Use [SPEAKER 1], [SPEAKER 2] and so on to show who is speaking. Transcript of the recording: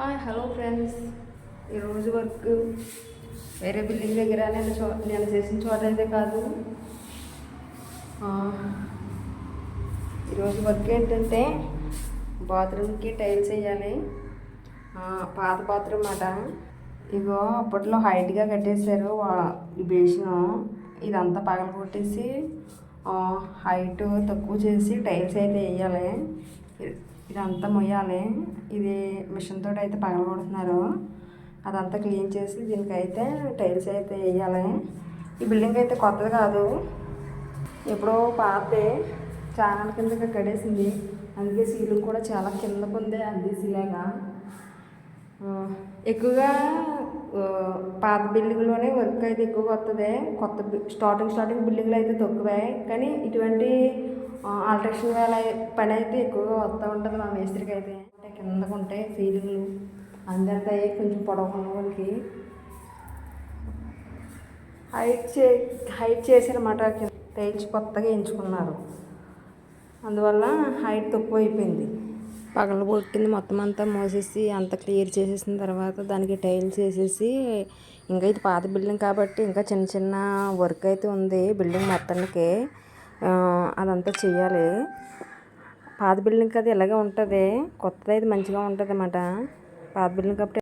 [SPEAKER 1] Hi hello friends ఈరోజు work వేరే building దగ్గర నేను చో నేను చేసిన చోట అయితే కాదు. ఈరోజు వర్క్ ఏంటంటే బాత్రూమ్కి టైల్స్ వేయాలి. పాత బాత్రూమ్ అట. ఇగో అప్పట్లో హైట్గా కట్టేశారు వా- ఈ ఇదంతా పగల కొట్టేసి హైట్ తక్కువ చేసి టైల్స్ అయితే వేయాలి. ఇదంతా మొయ్యాలి. ఇది మిషన్ తోటి అయితే పగల కొడుతున్నారు. అదంతా క్లీన్ చేసి దీనికైతే టైల్స్ అయితే వేయాలి. ఈ బిల్డింగ్ అయితే కొత్తది కాదు. ఎప్పుడో పాతే చాలా కిందకి కడేసింది అందుకే సీలింగ్ కూడా చాలా కిందకు ఉంది అద్దీసిలాగా ఎక్కువగా పాత బిల్డింగ్లోనే వర్క్ అయితే ఎక్కువగా వస్తుంది కొత్త స్టార్టింగ్ స్టార్టింగ్ బిల్డింగ్లు అయితే తక్కువే. కానీ ఇటువంటి ఆల్ట్రేషన్ వేల పని అయితే ఎక్కువగా వస్తూ ఉంటుంది మా మేస్త్రికి అయితే. అంటే కిందకు ఉంటాయి సీలింగ్లు అందరితో కొంచెం పొడవున్న వాళ్ళకి హైట్ చే హైట్ చేశారన్నమాట టైల్స్ కొత్తగా ఎంచుకున్నారు. అందువల్ల హైట్ తక్కువ అయిపోయింది. పగల కొట్టింది మొత్తం అంతా మోసేసి అంత క్లియర్ చేసేసిన తర్వాత దానికి టైల్స్ వేసేసి ఇంకా ఇది పాత బిల్డింగ్ కాబట్టి ఇంకా చిన్న చిన్న వర్క్ అయితే ఉంది. బిల్డింగ్ మొత్తానికి అదంతా చేయాలి పాత బిల్డింగ్ కదా ఇలాగే ఉంటుంది. కొత్తది అయితే మంచిగా ఉంటుంది అన్నమాట పాత బిల్డింగ్ కాబట్టి